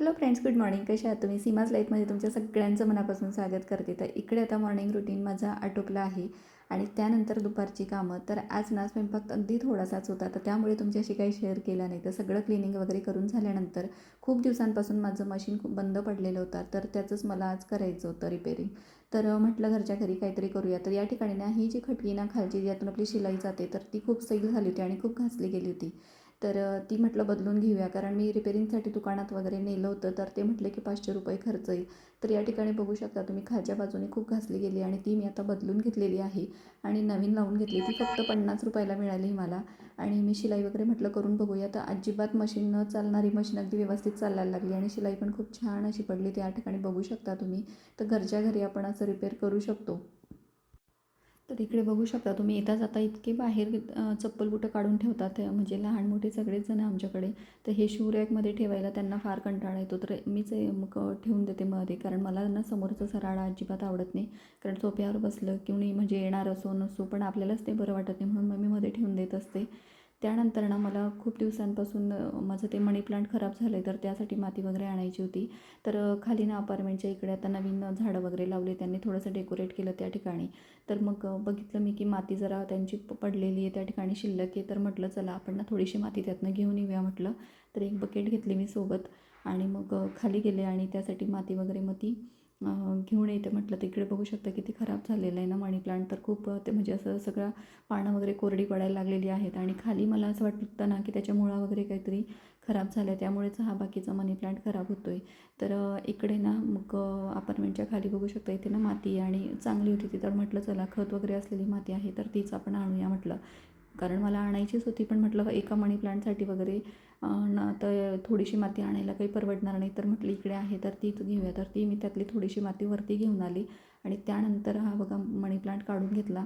Hello friends good morning कशा आहात तुम्ही? सीमाज लाईफमध्ये तुमच्या सगळ्यांचं मनापासून स्वागत करते. तर इकडे आता मॉर्निंग रुटीन माझा आटोपला आहे आणि त्यानंतर दुपारची कामं. तर आज ना स्वयंपाक अगदी थोडासाच होता. तर त्यामुळे तुमच्याशी काही शेअर केला नाही. तर सगळं क्लिनिंग वगैरे करून झाल्यानंतर खूप दिवसांपासून माझं मशीन खूप बंद पडलेलं होतं. तर त्याचंच मला आज करायचं होतं रिपेरिंग तर म्हटलं घरच्या घरी काहीतरी करूया. तर या ठिकाणी ना ही जी खटकी ना खालची ज्यातून आपली शिलाई जाते तर ती खूप सैल झाली होती आणि खूप घासली गेली होती. तर ती म्हटलं बदलून घेऊया. कारण मी रिपेरिंगसाठी दुकानात वगैरे नेलं होतं तर ते म्हटले की पाचशे रुपये खर्च येईल. तर या ठिकाणी बघू शकता तुम्ही खालच्या बाजूने खूप घासली गेली आणि ती मी आता बदलून घेतलेली आहे. आणि नवीन लावून घेतली. ती फक्त पन्नास रुपयाला मिळाली मला. आणि मी शिलाई वगैरे म्हटलं करून बघूया. तर अजिबात मशीन न चालणारी मशीन अगदी व्यवस्थित चालायला लागली आणि शिलाई पण खूप छान अशी पडली. त्या ठिकाणी बघू शकता तुम्ही. तर घरच्या घरी आपण असं रिपेअर करू शकतो. तर इकडे बघू शकता तुम्ही येता जाता इतके बाहेर चप्पल बुटं काढून ठेवतात म्हणजे लहान मोठे सगळेच जण आमच्याकडे. तर हे शू रॅकमध्ये ठेवायला त्यांना फार कंटाळा येतो. तर मीच मग ठेवून देते मध्ये कारण मला ना समोरचं सराळा अजिबात आवडत नाही. कारण सोप्यावर बसलं किंवा म्हणजे येणार असो नसो पण आपल्यालाच ते बरं वाटत नाही. म्हणून मग मी मध्ये ठेवून देत असते. त्यानंतर ना मला खूप दिवसांपासून माझं ते मनी प्लांट खराब झालं आहे तर त्यासाठी माती वगैरे आणायची होती. तर खाली ना अपार्टमेंटच्या इकडे आता नवीन झाडं वगैरे लावले त्यांनी थोडंसं डेकोरेट केलं त्या ठिकाणी. तर मग बघितलं मी की माती जरा त्यांची पडलेली आहे त्या ठिकाणी शिल्लक आहे. तर म्हटलं चला आपण ना थोडीशी माती त्यातनं घेऊन येऊया म्हटलं. तर एक बकेट घेतली मी सोबत आणि मग खाली गेले आणि त्यासाठी माती वगैरे मग ती घेऊन येते म्हटलं तिकडे बघू शकता किती खराब झालेलं आहे ना मनी प्लांट. तर खूप ते म्हणजे असं सगळं पानं वगैरे कोरडी पडायला लागलेली आहेत आणि खाली मला असं वाटतं ना की त्याच्या मुळा वगैरे काहीतरी खराब झाल्या. त्यामुळेच हा बाकीचा मनी प्लांट खराब होतो आहे तर इकडे ना मग अपार्टमेंटच्या खाली बघू शकता इथे ना माती आहे आणि चांगली होती ती. तर म्हटलं चला खत वगैरे असलेली माती आहे तर तीच आपण आणूया म्हटलं. कारण मला आणायचीच होती पण म्हटलं एका मनी प्लांटसाठी वगैरे न तर थोडीशी माती आणायला काही परवडणार नाही. तर म्हटलं इकडे आहे तर तीच घेऊया. तर ती मी त्यातली थोडीशी माती वरती घेऊन आली आणि त्यानंतर हा बघा मनी प्लांट काढून घेतला.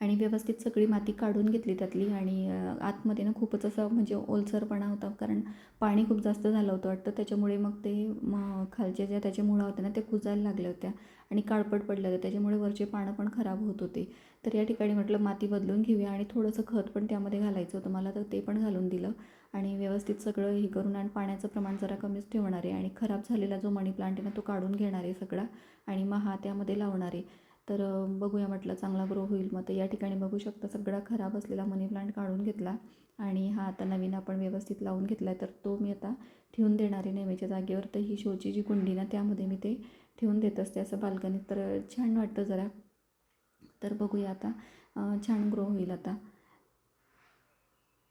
आणि व्यवस्थित सगळी माती काढून घेतली त्यातली आणि आतमध्ये ना खूपच असं म्हणजे ओलसरपणा होता कारण पाणी खूप जास्त झालं होतं वाटतं. त्याच्यामुळे मग ते म खालच्या ज्या त्याच्या मुळा होत्या ना त्या कुजायला लागल्या होत्या आणि काळपट पडल्या होत्या. त्याच्यामुळे वरचे पानं पण खराब होत होते. तर या ठिकाणी म्हटलं माती बदलून घेऊया आणि थोडंसं खत पण त्यामध्ये घालायचं होतं. मला तर ते पण घालून दिलं. आणि व्यवस्थित सगळं हे करून आणि पाण्याचं प्रमाण जरा कमीच ठेवणार आहे. आणि खराब झालेला जो मनी प्लांट आहे ना तो काढून घेणार आहे सगळा आणि मग हा त्यामध्ये लावणार आहे. तर बघूया म्हटलं चांगला ग्रो होईल. मग तर या ठिकाणी बघू शकता सगळा खराब असलेला मनी प्लांट काढून घेतला. आणि हा आता नवीन आपण व्यवस्थित लावून घेतला आहे तर तो मी आता ठेवून देणार आहे नेहमीच्या जागेवर. तर ही शोची जी कुंडी ना त्यामध्ये मी ते ठेवून देत असते असं बाल्कनीत. तर छान वाटतं जरा. तर बघूया आता. छान ग्रो होईल आता.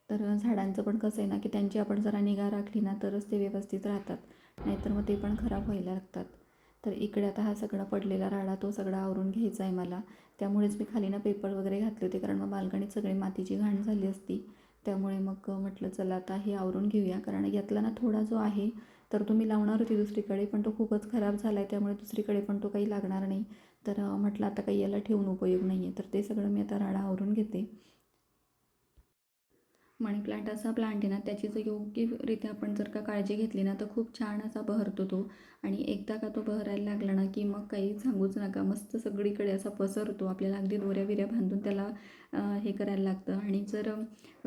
तर झाडांचं पण कसं आहे ना की त्यांची आपण जरा निगा राखली ना तरच ते व्यवस्थित राहतात. नाहीतर मग ते पण खराब व्हायला लागतात. तर इकडे आता हा सगळा पडलेला राडा तो सगळा आवरून घ्यायचा आहे मला. त्यामुळेच मी खाली ना पेपर वगैरे घातले होते कारण मग बाल्कनीत सगळी मातीची घाण झाली असती. त्यामुळे मग म्हटलं चला आता हे आवरून घेऊया. कारण यातला ना थोडा जो आहे तर तुम्ही लावणार होती दुसरीकडे पण तो खूपच खराब झाला आहे त्यामुळे दुसरीकडे पण तो काही लागणार नाही. तर म्हटलं आता काही याला ठेवून उपयोग नाही आहे तर ते सगळं मी आता राडा आवरून घेते. मनी प्लांट असा प्लांट आहे ना त्याची जर योग्यरित्या आपण जर का काळजी घेतली ना तर खूप छान असा बहरतो तो. आणि एकदा का तो बहरायला लागला ना की मग काही सांगूच नका. मस्त सगळीकडे असा पसरतो. आपल्याला अगदी दोऱ्या विऱ्या बांधून त्याला हे करायला लागतं. आणि जर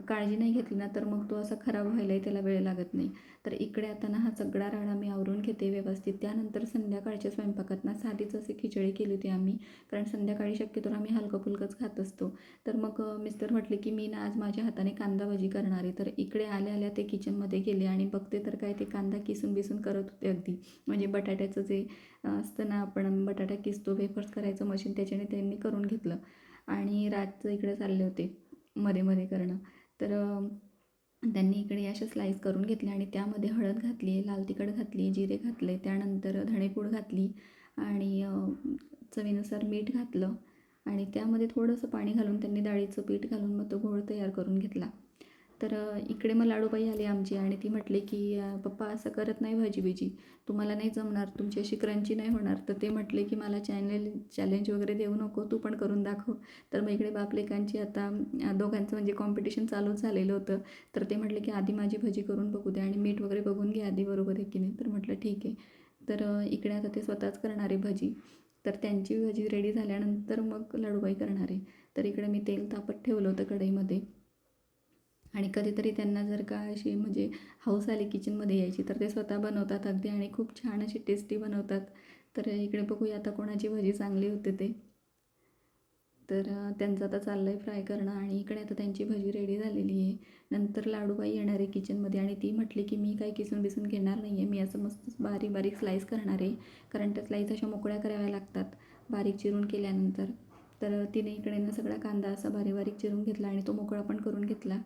काळजी नाही घेतली ना तर मग तो असा खराब व्हायलाही त्याला वेळ लागत नाही. तर इकडे आता ना हा सगळा राडा मी आवरून घेते व्यवस्थित. त्यानंतर संध्याकाळच्या स्वयंपाकात ना साधीच अशी खिचडी केली होती आम्ही. कारण संध्याकाळी शक्यतो आम्ही हलकं फुलकंच खात असतो. तर मग मिस्टर म्हटले की मी ना आज माझ्या हाताने कांदा भजी भाजी करणारे. तर इकडे आल्या आल्या ते किचनमध्ये गेले आणि बघते तर काय ते कांदा किसून बिसून करत होते अगदी. म्हणजे बटाट्याचं जे असतं ना आपण बटाटा किसतो वेफर्स करायचं मशीन त्याच्याने त्यांनी करून घेतलं. आणि रातचं इकडे चालले होते मध्ये मध्ये करणं. तर त्यांनी इकडे अशा स्लाईस करून घेतल्या आणि त्यामध्ये हळद घातली लाल तिखट घातली जिरे घातले त्यानंतर धणेपूड घातली आणि चवीनुसार मीठ घातलं. आणि त्यामध्ये थोडंसं पाणी घालून त्यांनी डाळीचं पीठ घालून मग तो घोळ तयार करून घेतला. तर इकडे मग लाडूबाई आली आमची आणि ती म्हटली की पप्पा असं करत नाही भाजी बिजी तुम्हाला नाही जमणार तुमची अशी क्रंची नाही होणार. तर ते म्हटले की मला चॅनल चॅलेंज वगैरे देऊ नको तू पण करून दाखव. तर मग इकडे बापलेकांची आता दोघांचं म्हणजे कॉम्पिटिशन चालू झालेलं होतं. तर ते म्हटले की आधी माझी भजी करून बघू दे आणि मीठ वगैरे बघून घे आधी बरोबर आहे की नाही? तर म्हटलं ठीक आहे. तर इकडे आता ते स्वतःच करणार आहे भजी. तर त्यांची भजी रेडी झाल्यानंतर मग लाडूबाई करणारे. तर इकडे मी तेल तापत ठेवलं होतं कढईमध्ये. आणि कधीतरी त्यांना जर का अशी म्हणजे हौस आली किचनमध्ये यायची तर ते स्वतः बनवतात अगदी आणि खूप छान अशी टेस्टी बनवतात. तर इकडे बघूया आता कोणाची भजी चांगली होते ते. तर त्यांचं आता चाललं आहे फ्राय करणं आणि इकडे आता त्यांची भजी रेडी झालेली आहे. नंतर लाडूबाई येणार आहे किचनमध्ये आणि ती म्हटली की मी काही किसून बिसून घेणार नाही आहे मी असं मस्त बारीक बारीक स्लाईस करणार आहे. कारण त्या स्लाईस अशा मोकळ्या कराव्या लागतात बारीक चिरून केल्यानंतर. तर तिने इकडे ना सगळा कांदा असा बारीक बारीक चिरून घेतला आणि तो मोकळा पण करून घेतला.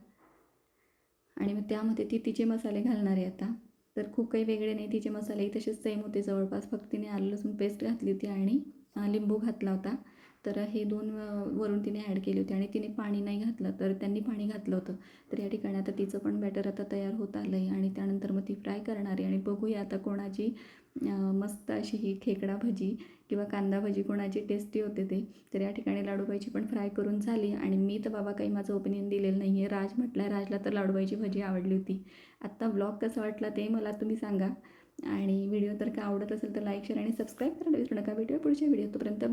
आणि मग त्यामध्ये ती तिचे मसाले घालणार आहे आता. तर खूप काही वेगळे नाही तिचे मसालेही तसेच सेम होते जवळपास. फक्त तिने आलं लसूण पेस्ट घातली होती आणि लिंबू घातला होता. तर हे दोन वरून तिने ॲड केले होते आणि तिने पाणी नाही घातलं तर त्यांनी पाणी घातलं होतं. तर या ठिकाणी आता तिचं पण बॅटर आता तयार होत आलं आहे आणि त्यानंतर मग ती फ्राय करणार आहे. आणि बघूया आता कोणाची मस्त अशी ही खेकडा भजी किंवा कांदा भजी कोणाची टेस्टी होते ते तर या ठिकाणी लाडूबाईची पण फ्राय करून झाली. आणि मी तर बाबा काही माझं ओपिनियन दिलेलं नाही आहे राज म्हटलं राजला तर लाडूबाईची भजी आवडली होती. आत्ता ब्लॉग कसा वाटला ते मला तुम्ही सांगा. आणि व्हिडिओ तर का आवडत असेल तर लाईक शेअर आणि सबस्क्राईब करायला विसरू नका भेटूया पुढच्या व्हिडिओ तोपर्यंत.